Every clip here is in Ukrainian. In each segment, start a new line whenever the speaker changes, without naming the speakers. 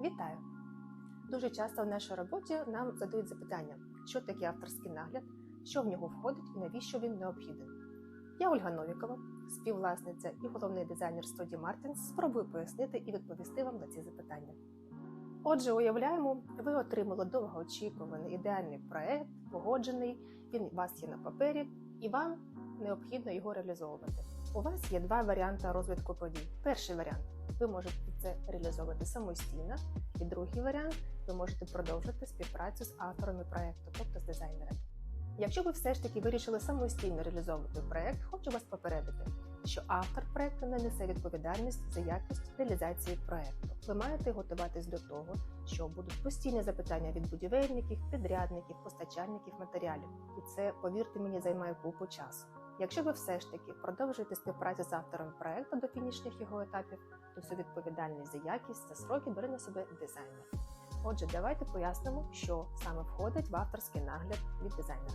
Вітаю! Дуже часто в нашій роботі нам задають запитання, що таке авторський нагляд, що в нього входить і навіщо він необхіден. Я Ольга Новікова, співвласниця і головний дизайнер студії Мартінс, спробую пояснити і відповісти вам на ці запитання. Отже, уявляємо, ви отримали довгоочікуваний ідеальний проект, погоджений, він у вас є на папері, і вам необхідно його реалізовувати. У вас є два варіанти розвитку подій. Перший варіант ви можете це реалізовувати самостійно, і другий варіант ви можете продовжити співпрацю з авторами проекту, тобто з дизайнерами. Якщо ви все ж таки вирішили самостійно реалізовувати проект, хочу вас попередити, що автор проекту не несе відповідальність за якість реалізації проекту. Ви маєте готуватись до того, що будуть постійні запитання від будівельників, підрядників, постачальників матеріалів, і це, повірте мені, займає купу часу. Якщо ви все ж таки продовжуєте співпрацю з автором проекту до фінішних його етапів, то всю відповідальність за якість та сроки бере на себе дизайнер. Отже, давайте пояснимо, що саме входить в авторський нагляд від дизайнера.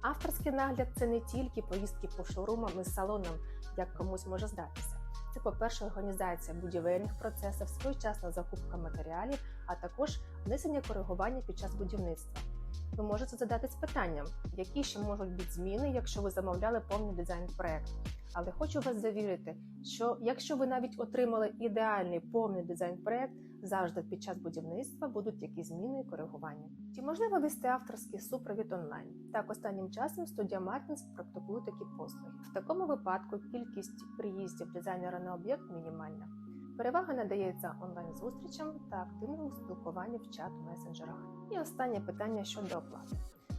Авторський нагляд це не тільки поїздки по шоурумам і салонам, як комусь може здатися. Це, по-перше, організація будівельних процесів, своєчасна закупка матеріалів, а також внесення коригування під час будівництва. Ви можете задатись питанням, які ще можуть бути зміни, якщо ви замовляли повний дизайн проект. Але хочу вас завірити, що якщо ви навіть отримали ідеальний повний дизайн проект, завжди під час будівництва будуть якісь зміни і коригування. Чи можливо вести авторський супровід онлайн? Так, останнім часом студія Мартінс практикує такі послуги. В такому випадку кількість приїздів дизайнера на об'єкт мінімальна. Перевага надається онлайн-зустрічам та активному спілкуванню в чат-месенджерах. І останнє питання щодо оплати.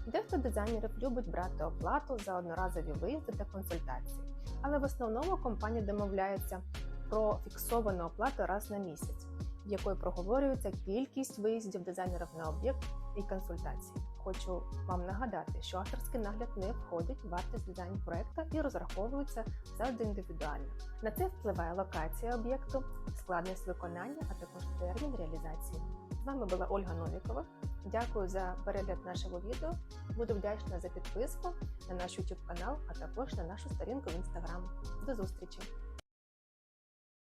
Дехто дизайнерів любить брати оплату за одноразові виїзди та консультації, але в основному компанія домовляється про фіксовану оплату раз на місяць, в якої проговорюється кількість виїздів дизайнерів на об'єкт і консультації. Хочу вам нагадати, що авторський нагляд не входить в вартість дизайн проекту і розраховується завжди індивідуально. На це впливає локація об'єкту, складність виконання, а також термін реалізації. З вами була Ольга Новікова. Дякую за перегляд нашого відео. Буду вдячна за підписку на наш YouTube канал, а також на нашу сторінку в Instagram. До зустрічі!